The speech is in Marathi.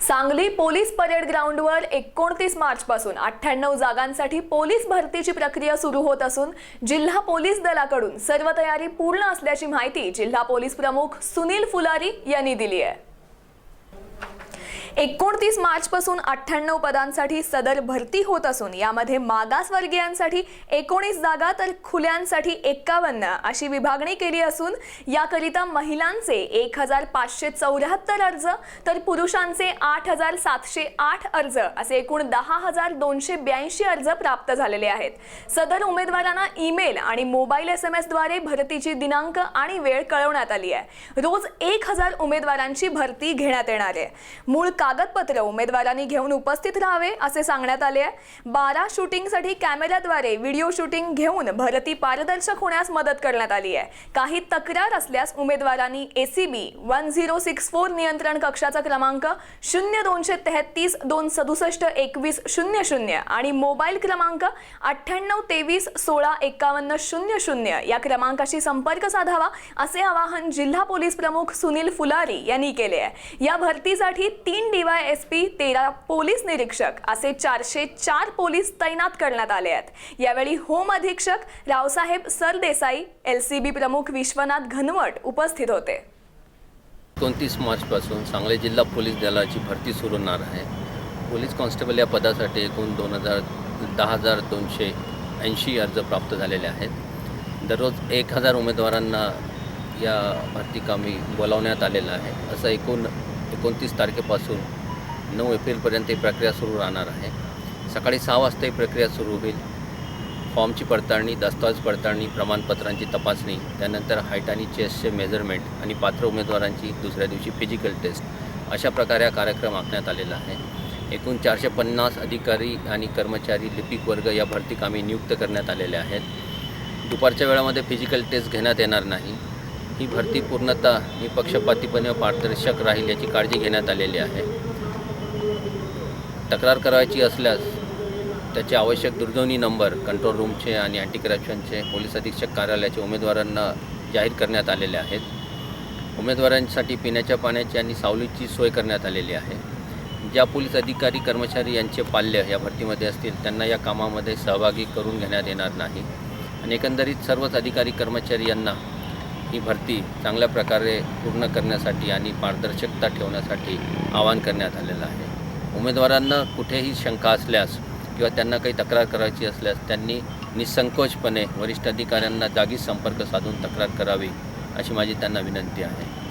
सांगली पोलीस परेड ग्राउंडवर एकोणतीस मार्चपासून अठ्ठ्याण्णव जागांसाठी पोलीस भरतीची प्रक्रिया सुरू होत असून जिल्हा पोलीस दलाकडून सर्व तयारी पूर्ण असल्याची माहिती जिल्हा पोलीस प्रमुख सुनील फुलारी यांनी दिली आहे. एकोणतीस मार्चपासून अठ्ठ्याण्णव पदांसाठी सदर भरती होत असून यामध्ये मागासवर्गीयांसाठी एकोणीस जागा तर खुल्यांसाठी एक्कावन्न अशी विभागणी केली असून याकरिता महिलांचे एक हजार पाचशे चौऱ्याहत्तर अर्ज तर पुरुषांचे आठ हजार सातशे आठ अर्ज असे एकूण दहा हजार दोनशे ब्याऐंशी अर्ज प्राप्त झालेले आहेत. सदर उमेदवारांना ईमेल आणि मोबाईल एस एम एसद्वारे भरतीची दिनांक आणि वेळ कळवण्यात आली आहे. रोज एक हजार उमेदवारांची भरती घेण्यात येणार आहे. मूळ कागदपत्र उमेदवारांनी घेऊन उपस्थित राहावे असे सांगण्यात आले आहे. बारा शूटिंगसाठी कॅमेऱ्याद्वारे व्हिडिओ शूटिंग घेऊन भरती पारदर्शक होण्यास मदत करण्यात आली आहे. काही तक्रार असल्यास उमेदवारांनी ACB one zero six four नियंत्रण कक्षाचा क्रमांक शून्य दोनशे तेहतीस दोन सदुसष्ट एकवीस शून्य शून्य आणि मोबाईल क्रमांक अठ्ठ्याण्णव तेवीस सोळा एकावन्न शून्य शून्य या क्रमांकाशी संपर्क साधावा असे आवाहन जिल्हा पोलीस प्रमुख सुनील फुलारी यांनी केले आहे. या भरतीसाठी तीन डीवायएसपी एस पी तेरा पोलीस निरीक्षक असे चारशे चार पोलीस तैनात करण्यात आले आहेत. यावेळी होम अधीक्षक Raosaheb Sardesai L C B प्रमुख विश्वनाथ घनवट उपस्थित होते. एकोणतीस मार्चपासून सांगली जिल्हा पोलीस दलाची भरती सुरू होणार आहे. पोलीस कॉन्स्टेबल या पदासाठी एकूण दोन हजार दहा हजार दोनशे ऐंशी अर्ज प्राप्त झालेले आहेत. दररोज एक हजार उमेदवारांना या भरतीकामी बोलावण्यात आलेलं आहे. असं एकूण एकोणतीस तारखेपासून नऊ एप्रिलपर्यंत ही प्रक्रिया सुरू राहणार आहे. सकाळी सहा वाजता ही प्रक्रिया सुरू होईल. फॉर्मची पडताळणी दस्तावेज पडताळणी प्रमाणपत्रांची तपासणी त्यानंतर हाईट आणि चेस्टचे मेजरमेंट आणि पात्र उमेदवारांची दुसऱ्या दिवशी फिजिकल टेस्ट अशा प्रकारे हा कार्यक्रम आखण्यात आलेला आहे. एकूण चारशे पन्नास अधिकारी आणि कर्मचारी लिपिक वर्ग या भरती कामी नियुक्त करण्यात आलेले आहेत. दुपारच्या वेळामध्ये फिजिकल टेस्ट घेण्यात येणार नाही. ही भरती पूर्णतः निपक्षपातीपणे व पारदर्शक राहील याची काळजी घेण्यात आलेली आहे. तक्रार करायची असल्यास त्याचे आवश्यक दूरध्वनी नंबर कंट्रोल रूमचे आणि अँटी करप्शनचे पोलीस अधीक्षक कार्यालयाचे उमेदवारांना जाहीर करण्यात आलेले आहेत. उमेदवारांसाठी पिण्याच्या पाण्याची आणि सावलीची सोय करण्यात आलेली आहे. ज्या पोलीस अधिकारी कर्मचारी यांचे पाल्य या भरतीमध्ये असतील त्यांना या कामामध्ये सहभागी करून घेण्यात येणार नाही. आणि एकंदरीत सर्वच अधिकारी कर्मचारी यांना ही भरती चांगल्या प्रकारे पूर्ण करण्यासाठी आणि पारदर्शकता ठेवण्यासाठी आवाहन करण्यात आलेलं आहे. उमेदवारांना कुठेही शंका असल्यास किंवा त्यांना काही तक्रार करायची असल्यास त्यांनी निसंकोचपणे वरिष्ठ अधिकाऱ्यांना जागी संपर्क साधून तक्रार करावी अशी माझी त्यांना विनंती आहे.